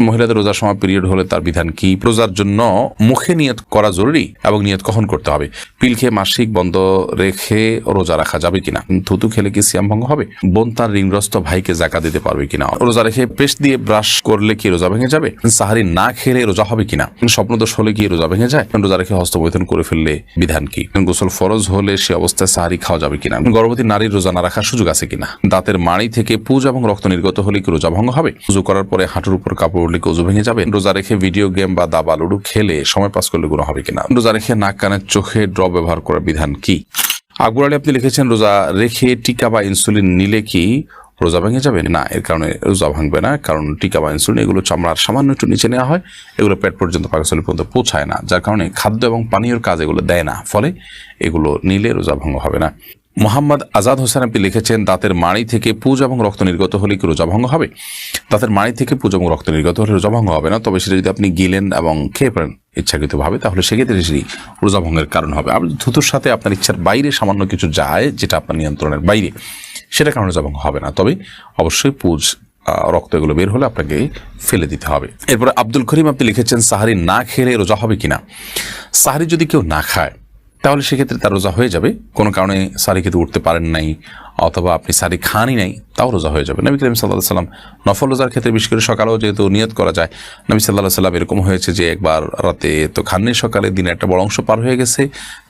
মহিলাদের রোজার সময় পিরিয়ড হলে তার বিধান কি? রোজার জন্য মুখে নিয়ত করা জরুরি এবং নিয়ত কখন করতে হবে? পিল খেয়ে মাসিক বন্ধ রেখে রোজা রাখা যাবে কিনা? থুতু খেলে কি সিয়াম ভঙ্গ হবে? বোন তার ঋণগ্রস্ত ভাইকে জাকা দিতে পারবে কিনা? রোজা রেখে পেস্ট দিয়ে ব্রাশ করলে কি রোজা ভেঙে যাবে? সাহারি না খেলে রোজা হবে কিনা? স্বপ্নদোষ হলে কি রোজা ভেঙে যায়? রোজা রেখে হস্তমৈথন করে ফেললে বিধান কি? গোসল ফরজ হলে সে অবস্থায় সাহারি খাওয়া যাবে কিনা? গর্ভবতী নারীর রোজা না রাখার সুযোগ আছে কিনা? দাঁতের মাড়ি থেকে পুজ এবং রক্ত নির্গত হলে কি রোজা ভঙ্গ হবে? পুজো করার পরে হাঁটুর উপর কাপড় উঠলে কি ভেঙে যাবে? রোজা রেখে ভিডিও গেম বা দাবা লুডু খেলে সময় পাস করলে গুণ হবে কিনা? রোজা রেখে নাক কানের চোখে ড্র ব্যবহার করার বিধান কি? আকবর আলী আপনি লিখেছেন, রোজা রেখে টিকা বা ইনসুলিন নিলে কি রোজা ভেঙে যাবে? না, এর কারণে রোজা ভাঙবে না, কারণ টিকা বা ইনসুলিন এগুলো চামড়ার সামান্য একটু নিচে নেওয়া হয়, এগুলো পেট পর্যন্ত পাকস্থলী পর্যন্ত পৌঁছায় না, যার কারণে খাদ্য এবং পানীয়র কাজ এগুলো দেয় না, ফলে এগুলো নিলে রোজা ভঙ্গ হবে না। মোহাম্মদ আজাদ হোসেন আপনি লিখেছেন, দাঁতের মাড়ি থেকে পুজ এবং রক্ত নির্গত হলে কি রোজা ভঙ্গ হবে? দাঁতের মাড়ি থেকে পুজ এবং রক্ত নির্গত হলে রোজা ভঙ্গ হবে না, তবে সেটা যদি আপনি গিলেন এবং খেয়ে পড়েন ইচ্ছাকৃতভাবে, তাহলে সেক্ষেত্রে সেটি রোজা ভঙ্গের কারণ হবে। আর ধুতুর সাথে আপনার ইচ্ছার বাইরে সামান্য কিছু যায়, যেটা আপনার নিয়ন্ত্রণের বাইরে সেটা কারণে রোজা ভঙ্গ হবে না। তবে অবশ্যই পুজ রক্ত এগুলো বের হলে আপনাকে ফেলে দিতে হবে। এরপরে আব্দুল করিম আপনি লিখেছেন, সাহারি না খেলে রোজা হবে কিনা? সাহারি যদি কেউ না খায় তাহলে সেক্ষেত্রে তার রোজা হয়ে যাবে। কোনো কারণে সারি খেতে উঠতে পারেন নাই। অথবা আপনি সারি খানই নাই, তাও রোজা হয়ে যাবে। নবী করিম সাল্লাহ সাল্লাম নফল রোজার ক্ষেত্রে বিশেষ করে সকালেও যেহেতু নিয়ত করা যায়, নবী সাল্লাহ সাল্লাম এরকম হয়েছে যে একবার রাতে তো খাননি সকালে দিনে একটা বড় অংশ পার হয়ে গেছে,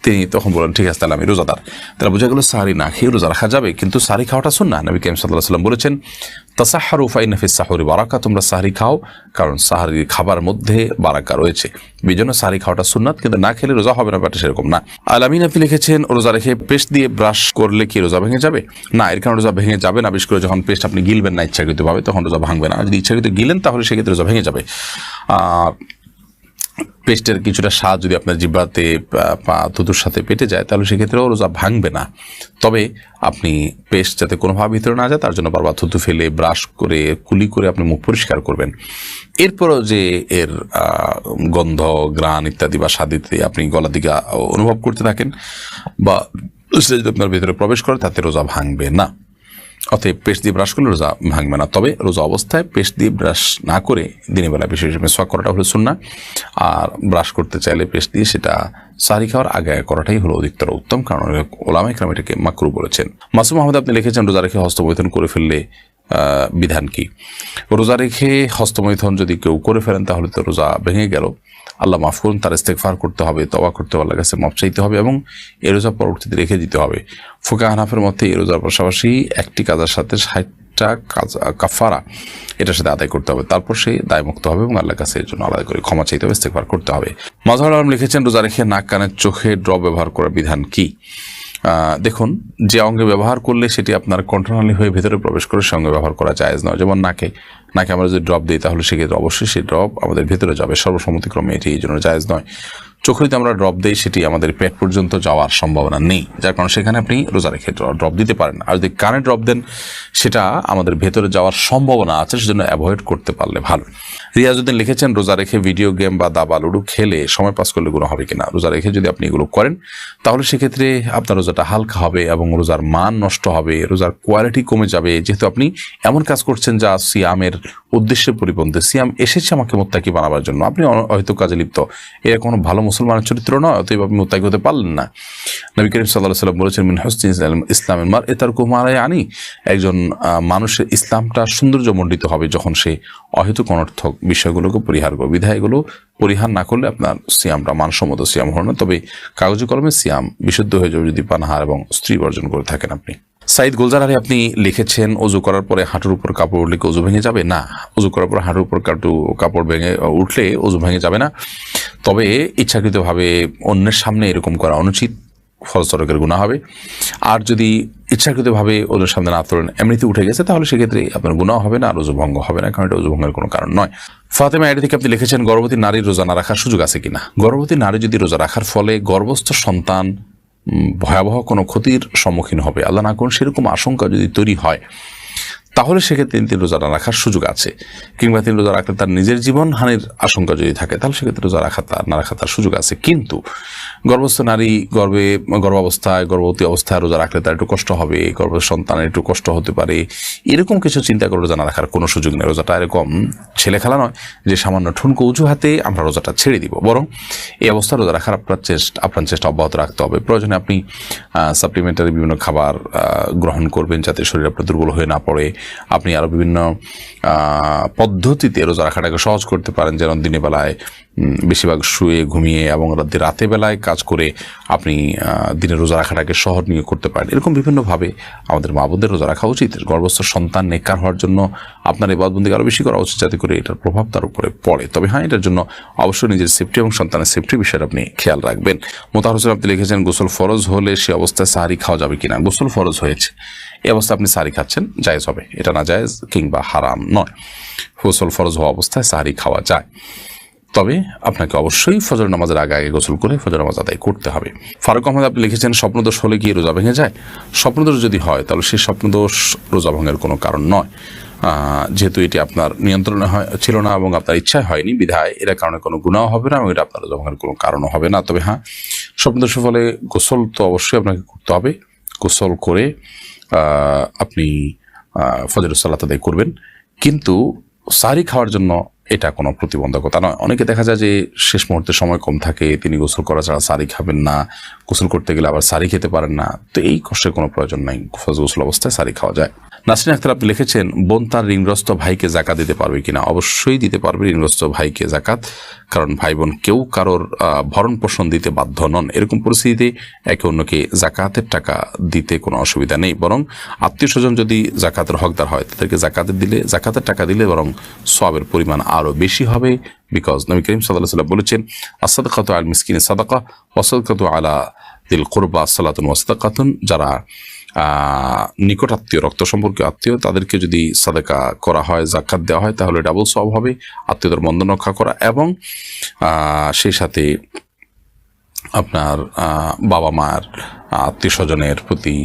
তিনি তখন বলেন ঠিক আছে, তাহলে আমি রোজাদার। তাহলে বোঝা গেল সাহারি না খেয়ে রোজা রাখা যাবে, কিন্তু সারি খাওয়াটা শুন না নবী করিম সাল্লাহ সাল্লাম বলেছেন তাসাহারু ফাইন হাফিজ সাহরি বারাকা, তোমরা সাহারি খাও, কারণ সাহারির খাবার মধ্যে বারাকা রয়েছে। এই জন্য সাহারি খাওয়াটা সুন্নাত কিন্তু না খেলে রোজা হবে না, ব্যাপারটা সেরকম না। আলামিন আপনি লিখেছেন, রোজা রেখে পেস্ট দিয়ে ব্রাশ করলে কি রোজা ভেঙে যাবে? না, এর কারণে রোজা ভেঙে যাবে না। বিশেষ করে যখন পেস্ট আপনি গিলবেন না ইচ্ছাকৃতভাবে তখন রোজা ভাঙবে না। যদি ইচ্ছাকৃত গিলেন, তাহলে সেক্ষেত্রে রোজা ভেঙে যাবে। পেস্টের কিছুটা স্বাদ যদি আপনার জিব্বাতে পা থুতুর সাথে পেটে যায়, তাহলে সেক্ষেত্রেও রোজা ভাঙবে না। তবে আপনি পেস্ট যাতে কোনোভাবে ভিতরে না যায়, তার জন্য বারবার থুতু ফেলে, ব্রাশ করে, কুলি করে আপনি মুখ পরিষ্কার করবেন। এরপরও যে এর গন্ধ গ্রান ইত্যাদি বা স্বাদ ইত্যাদি আপনি গলা দিকে অনুভব করতে থাকেন বা যদি আপনার ভিতরে প্রবেশ করে, তাতে রোজা ভাঙবে না। অতএব পেস্ট দিয়ে ব্রাশ করলে রোজা ভাঙবে না। তবে রোজা অবস্থায় পেস্ট দিয়ে ব্রাশ না করে দিনের বেলা বিশেষ হিসেবে সোয়াক করাটা হলো শুননা আর ব্রাশ করতে চাইলে পেস্ট দিয়ে সেটা সারি খাওয়ার আগে করাটাই হলো অধিকতর উত্তম। কারণ ওলামা ইকরাম এটাকে মাকরু বলেছেন। মাসুম আহমদ আপনি লিখেছেন, রোজা রেখে হস্তমৈথন করে ফেললে বিধান কি? রোজা রেখে হস্তমৈথন যদি কেউ করে ফেলেন, তাহলে তো রোজা ভেঙে গেল। আল্লাহ মাফ করুন, তার ইস্তেকফার করতে হবে তবা করতে হবে, আল্লাহর কাছে মাপ চাইতে হবে এবং এ রোজা পরবর্তীতে রেখে দিতে হবে। ফুকা হানাফের মধ্যে এই রোজার পাশাপাশি একটি কাজার সাথে ষাটটা কাজ কাফারা এটার সাথে আদায় করতে হবে। তারপর সে দায়মুক্ত হবে এবং আল্লাহর কাছে এর জন্য আলাদা করে ক্ষমা চাইতে হবে ইস্তেকফার করতে হবে। মাজহার আলম লিখেছেন, রোজা রেখে নাক কানের চোখে ড্রপ ব্যবহার করার বিধান কি? দেখুন, যে অঙ্গে ব্যবহার করলে সেটি আপনার কন্ট্রোনালি হয়ে ভেতরে প্রবেশ করে সে অঙ্গে ব্যবহার করা যায় নয়। যেমন নাকে নাকে আমরা যদি ড্রপ দিই, তাহলে সেক্ষেত্রে অবশ্যই সেই ড্রপ আমাদের ভেতরে যাবে। সর্বসম্মতিক্রমে এটি এই জন্য যায়জ নয়। চোখে যদি আমরা ড্রপ দিই, সেটি আমাদের পেট পর্যন্ত যাওয়ার সম্ভাবনা নেই। যার কারণে সেখানে আপনি রোজা রেখে ড্রপ দিতে পারেন আর যদি কানে ড্রপ দেন, সেটা আমাদের ভেতরে যাওয়ার সম্ভাবনা আছে, সেজন্য অ্যাভয়েড করতে পারলে ভালো। রিয়াজুদ্দিন লিখেছেন, রোজা রেখে ভিডিও গেম বা দাবা, লুডু খেলে সময় পাস করলে গুলো হবে কিনা? রোজা রেখে যদি আপনি এগুলো করেন, তাহলে সেক্ষেত্রে আপনার রোজাটা হালকা হবে এবং রোজার মান নষ্ট হবে, রোজার কোয়ালিটি কমে যাবে। যেহেতু আপনি এমন কাজ করছেন যা সিয়ামের উদ্দেশ্যে পরিপন্থী সিয়াম এসেছে আমাকে মোত্তাকি বানাবার জন্য। আপনি হয়তো কাজে লিপ্ত। এর কোনো ভালো মুসলমানের চরিত্র নয়, অতএব আপনি মোত্তাকি হতে পারলেন না। নবী করিম সাল্লাহ সাল্লাম বলেছেন, মিন হসনি ইসলামের মার এ তার কুমারায় আনি। একজন মানুষের ইসলামটা সৌন্দর্যমণ্ডিত হবে যখন সে অহেতুক অনর্থক বিষয়গুলোকে পরিহার করবে। বিধায় এগুলো পরিহার না করলে আপনার সিয়ামটা মানসম্মত সিয়াম হলো না। তবে কাগজে কলমে সিয়াম বিশুদ্ধ হয়ে যাবে যদি পানাহার এবং স্ত্রী বর্জন করে থাকেন আপনি। সাইদ গোলজার আলী, আপনি লিখেছেন অজু করার পরে হাঁটুর উপর কাপড় উঠলে অজু ভেঙে যাবে? না অজু করার পর হাঁটুর উপর কাটু, কাপড় ভেঙে, উঠলে অজু ভেঙে যাবে না। তবে ইচ্ছাকৃতভাবে অন্যের সামনে এরকম করা অনুচিত ফলস্বরকের গুণা হবে। আর যদি ইচ্ছাকৃতভাবে ওদের সামনে না তোলেন, এমনিতে উঠে গেছে, তাহলে সেক্ষেত্রে আপনার গুণাও হবে না, আর রোজু ভঙ্গ হবে না, কারণ এটা রোজু ভঙ্গের কোনো কারণ নয়। ফাতেমা এটি থেকে আপনি লিখেছেন, গর্ভবতী নারীর রোজা না রাখার সুযোগ আছে কিনা? গর্ভবতী নারী যদি রোজা রাখার ফলে গর্ভস্থ সন্তান ভয়াবহ কোনো ক্ষতির সম্মুখীন হবে। আল্লাহ না করুন সেরকম আশঙ্কা যদি তৈরি হয় তাহলে সেক্ষেত্রে তিনি রোজা রাখার সুযোগ আছে। কিংবা তিনি রোজা রাখলে তার নিজের জীবন হানির আশঙ্কা যদি থাকে, তাহলে সেক্ষেত্রে রোজা রাখা তার, না রাখা তার সুযোগ আছে। কিন্তু গর্ভস্থ নারী গর্ভে, গর্ভাবস্থায়, গর্ভবতী অবস্থায় রোজা রাখলে তার একটু কষ্ট হবে গর্ভস্থ সন্তানের একটু কষ্ট হতে পারে। এরকম কিছু চিন্তা করে রোজা না রাখার কোনো সুযোগ নেই। রোজাটা এরকম ছেলে খেলা নয় যে সামান্য ঠুনকো উঁচু হাতে আমরা রোজাটা ছেড়ে দিব। বরং এই অবস্থা রোজা রাখার আপনার চেষ্টা আপনার চেষ্টা অব্যাহত রাখতে হবে। প্রয়োজনে আপনি সাপ্লিমেন্টারি বিভিন্ন খাবার গ্রহণ করবেন যাতে শরীর আপনার দুর্বল হয়ে না পড়ে। আপনি আরও বিভিন্ন পদ্ধতিতে রোজা রাখাটাকে সহজ করতে পারেন। যেন দিনের বেলায় বেশিরভাগ শুয়ে, ঘুমিয়ে এবং রাতে বেলায় কাজ করে আপনি দিনে রোজা রাখাটাকে সহজ নিয়ে করতে পারেন। এরকম বিভিন্নভাবে আমাদের মা বোনদের রোজা রাখা উচিত। গর্ভস্থ সন্তান নেকার হওয়ার জন্য আপনার এই বাদবন্দিকে আরও বেশি করা উচিত যাতে করে এটার প্রভাব তার উপরে পড়ে। তবে হ্যাঁ এটার জন্য অবশ্যই নিজের সেফটি এবং সন্তানের সেফটি বিষয়ে আপনি খেয়াল রাখবেন। মোতাহার হোসেন, আপনি লিখেছেন, গোসল ফরজ হলে সে অবস্থায় সাহারি খাওয়া যাবে কিনা? গোসল ফরজ হয়েছে। এই অবস্থায় আপনি সাহারি খাচ্ছেন, জায়েজ হবে। এটা না জায়েজ কিংবা হারাম নয়। গোসল ফরজ হওয়া অবস্থায় সাহারি খাওয়া যায়। তবে আপনাকে অবশ্যই ফজর নামাজের আগে আগে গোসল করে ফজর নামাজ আদায় করতে হবে। ফারুক আহমদ, আপনি লিখেছেন, স্বপ্নদোষ হলে কি রোজা ভেঙে যায়? স্বপ্নদোষ যদি হয়, তাহলে সেই স্বপ্নদোষ রোজা ভঙ্গের কোনো কারণ নয়। যেহেতু এটি আপনার নিয়ন্ত্রণে ছিল না এবং আপনার ইচ্ছায় হয়নি, বিধায় এর কারণে কোনো গুণাও হবে না এবং এটা আপনার রোজা ভঙ্গের কোনো কারণও হবে না। তবে হ্যাঁ স্বপ্নদোষের ফলে গোসল তো অবশ্যই আপনাকে করতে হবে। গোসল করে আপনি ফজর সালাত আদায় করবেন। কিন্তু সারি খাওয়ার জন্য এটা কোনো প্রতিবন্ধকতা নয়। অনেকে দেখা যায় যে শেষ মুহূর্তে সময় কম থাকে, তিনি গোসল করা ছাড়া সারি খাবেন না, গোসল করতে গেলে আবার সারি খেতে পারেন না। তো এই কষ্টের কোনো প্রয়োজন নাই গোসল অবস্থায় সারি খাওয়া যায়। নাসরিন আক্তার, আপনি লিখেছেন, বোন তার ঋণগ্রস্ত ভাইকে জাকাত দিতে পারবে কিনা? অবশ্যই দিতে পারবে ঋণগ্রস্ত ভাইকে জাকাত, কারণ ভাই বোন কেউ কারোর ভরণ পোষণ দিতে বাধ্য নন। এরকম পরিস্থিতিতে একে অন্যকে জাকাতের টাকা দিতে কোনো অসুবিধা নেই, বরং আত্মীয় স্বজন যদি জাকাতের হকদার হয়, তাদেরকে জাকাতের দিলে, জাকাতের টাকা দিলে বরং সবের পরিমাণ আরও বেশি হবে, বিকজ নবী করিম সাল্লাহ সাল্লাম বলেছেন আসাদকাত আল মিসকিনে সাদাকা ওয়াসাদকাত আলা দিল কোরবা সালাতুন ওয়াসাদাকাতুন যারা নিকট আত্মীয়, রক্ত সম্পর্কীয় আত্মীয়, তাদেরকে যদি সাদাকা করা হয়, জাকাত দেওয়া হয়, তাহলে ডাবল সব হবে, আত্মীয়দের বন্ধন রক্ষা করা এবং সেই সাথে আপনার বাবা মার আত্মীয় স্বজনের প্রতি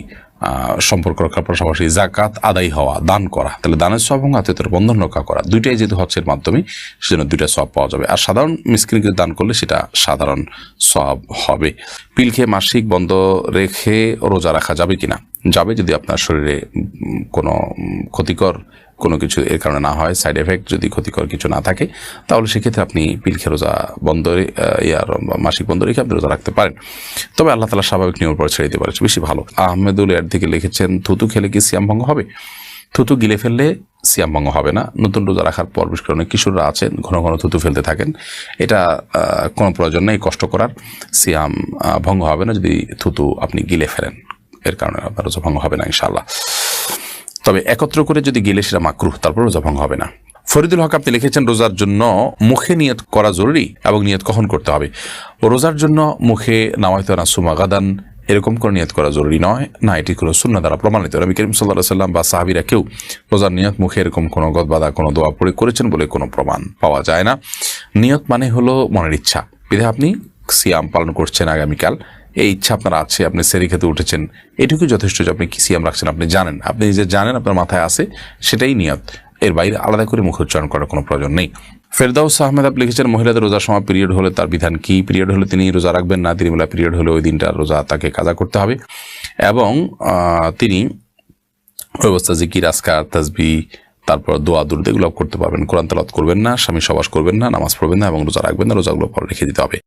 সম্পর্ক রক্ষার পাশাপাশি জাকাত আদায় হওয়া, দান করা, তাহলে দানের সব এবং আত্মীয়তার বন্ধন রক্ষা করা, দুইটাই যেহেতু হচ্ছে এর মাধ্যমে, সেজন্য দুইটা সব পাওয়া যাবে। আর সাধারণ মিসকিনকে দান করলে সেটা সাধারণ সব হবে। পিল খেয়ে মাসিক বন্ধ রেখে রোজা রাখা যাবে কিনা? যাবে যদি আপনার শরীরে কোনো ক্ষতিকর কোনো কিছু এর কারণে না হয় সাইড এফেক্ট যদি ক্ষতিকর কিছু না থাকে, তাহলে সেক্ষেত্রে আপনি পিলখে রোজা বন্ধ ইয়ার মাসিক বন্ধ রেখে আপনি রোজা রাখতে পারেন। তবে আল্লাহ তালা স্বাভাবিক নিয়মের পর ছেড়ে দিতে পারে বেশি ভালো। আহমেদুল এর দিকে লিখেছেন, থুতু খেলে কি সিয়াম ভঙ্গ হবে? থুতু গিলে ফেললে সিয়াম ভঙ্গ হবে না। নতুন রোজা রাখার পর, বিশেষ করে অনেক কিশোররা আছেন, ঘন ঘন থুতু ফেলতে থাকেন। এটা কোনো প্রয়োজন নেই, কষ্ট করার। সিয়াম ভঙ্গ হবে না যদি থুতু আপনি গিলে ফেলেন। এর কারণে আপনার রোজা ভঙ্গ হবে না, ইনশাআল্লাহ। তবে একত্র করে যদি গেলে সেটা মাকরুহ, তারপর রোজা ভঙ্গ হবে না। ফরিদুল হক আপনি লিখেছেন, রোজার জন্য মুখে নিয়ত করা জরুরি এবং নিয়ত কখন করতে হবে? রোজার জন্য মুখে নামাইতে না সুমা গাদান, এরকম করে নিয়ত করা জরুরি নয়। না, এটি কোনো শূন্য দ্বারা প্রমাণিত। নবী করিম সাল্লাহ সাল্লাম বা সাহাবিরা কেউ রোজার নিয়ত মুখে এরকম কোনো গদবাদা, কোনো দোয়া পড়ে করেছেন বলে কোনো প্রমাণ পাওয়া যায় না। নিয়ত মানে হলো মনের ইচ্ছা। বিধে আপনি সিয়াম পালন করছেন আগামীকাল। এই ইচ্ছা আপনার আছে, আপনি সেরি খেতে উঠেছেন। এটুকু যথেষ্ট যে আপনি কি সিয়াম রাখছেন, আপনি জানেন। আপনি যে জানেন আপনার মাথায় আছে, সেটাই নিয়ত। এর বাইরে আলাদা করে মুখ উচ্চারণ করার কোনো প্রয়োজন নেই। ফেরদাউস আহমেদ আপনি লিখেছেন, মহিলাদের রোজার সময় পিরিয়ড হলে তার বিধান কি? পিরিয়ড হলে তিনি রোজা রাখবেন না? তিনি পিরিয়ড হলে ওই দিনটা রোজা তাকে কাজা করতে হবে। এবং তিনি ওই অবস্থা, জিকির আসকার তাজবি তারপর দোয়া, দুরুদ, এগুলো করতে পারবেন। কোরআন তালাত করবেন না, স্বামী সবাস করবেন না, নামাজ পড়বেন না এবং রোজা রাখবেন না, রোজাগুলো পরে রেখে দিতে হবে।